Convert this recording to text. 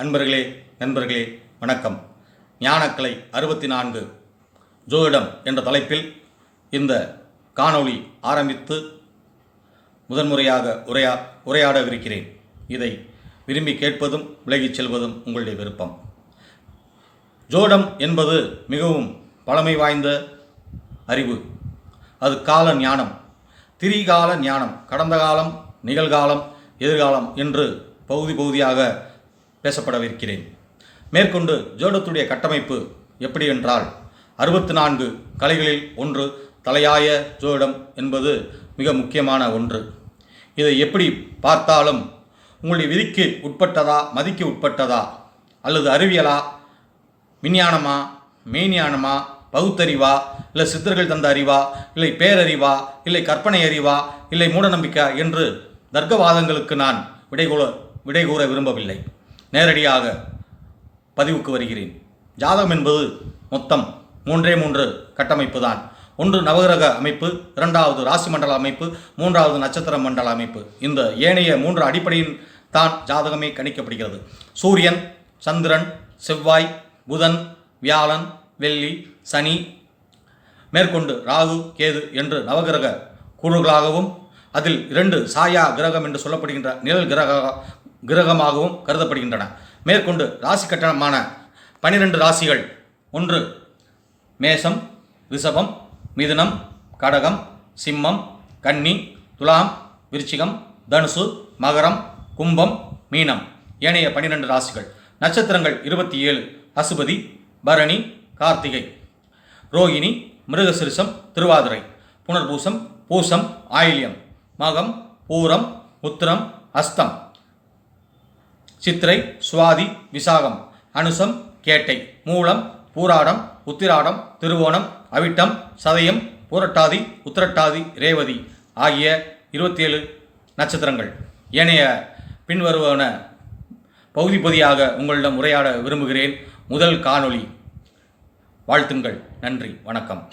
அன்பர்களே நண்பர்களே வணக்கம். ஞானக்கலை அறுபத்தி நான்கு ஜோதிடம் என்ற தலைப்பில் இந்த காணொளி ஆரம்பித்து முதன்முறையாக உரையா உரையாடவிருக்கிறேன். இதை விரும்பி கேட்பதும் விலகிச் செல்வதும் உங்களுடைய விருப்பம். ஜோடம் என்பது மிகவும் பழமை வாய்ந்த அறிவு. அது கால ஞானம் திரிகால ஞானம் கடந்த காலம் நிகழ்காலம் எதிர்காலம் என்று பகுதி பகுதியாக பேசப்படவிருக்கிறேன். மேற்கொண்டு ஜோடத்துடைய கட்டமைப்பு எப்படி என்றால் அறுபத்தி நான்கு கலைகளில் ஒன்று தலையாய ஜோடம் என்பது மிக முக்கியமான ஒன்று. இதை எப்படி பார்த்தாலும் உங்களுடைய விதிக்கு உட்பட்டதா மதிக்கு உட்பட்டதா அல்லது அறிவியலா விஞ்ஞானமா மெய்ஞானமா பகுத்தறிவா இல்லை சித்தர்கள் தந்த அறிவா இல்லை பேரறிவா இல்லை கற்பனை அறிவா இல்லை மூடநம்பிக்கை என்று தர்க்கவாதங்களுக்கு நான் விடை கூற விடை கூற விரும்பவில்லை. நேரடியாக பதிவுக்கு வருகிறேன். ஜாதகம் என்பது மொத்தம் மூன்றே மூன்று கட்டமைப்பு தான். ஒன்று நவகிரக அமைப்பு இரண்டாவது ராசி மண்டல அமைப்பு மூன்றாவது நட்சத்திர மண்டல அமைப்பு. இந்த ஏனைய மூன்று அடிப்படையின் தான் ஜாதகமே கணிக்கப்படுகிறது. சூரியன் சந்திரன் செவ்வாய் புதன் வியாழன் வெள்ளி சனி. மேற்கொண்டு ராகு கேது என்று நவகிரக கூறுகளாகவும் அதில் இரண்டு சாயா கிரகம் என்று சொல்லப்படுகின்ற நிழல் கிரக கிரகமாகவும் கருதப்படுகின்றன. மேற்கொண்டு ராசி கட்டணமான பனிரெண்டு ராசிகள். ஒன்று மேஷம் ரிஷபம் மிதுனம் கடகம் சிம்மம் கன்னி துலாம் விருச்சிகம் தனுசு மகரம் கும்பம் மீனம். ஏனைய பனிரெண்டு ராசிகள். நட்சத்திரங்கள் இருபத்தி ஏழு அசுபதி பரணி கார்த்திகை. ரோகிணி மிருகசிருஷம் திருவாதிரை. புனர்பூசம் பூசம் ஆயில்யம். மகம் பூரம் உத்திரம் அஸ்தம். சித்திரை சுவாதி விசாகம் அனுசம் கேட்டை மூலம் பூராடம் உத்திராடம் திருவோணம் அவிட்டம் சதயம் பூரட்டாதி உத்திரட்டாதி ரேவதி ஆகிய இருபத்தி ஏழு நட்சத்திரங்கள். ஏனைய பின்வருவன பகுதி பகுதியாக உங்களிடம் உரையாட விரும்புகிறேன். முதல் காணொளி. வாழ்த்துங்கள். நன்றி. வணக்கம்.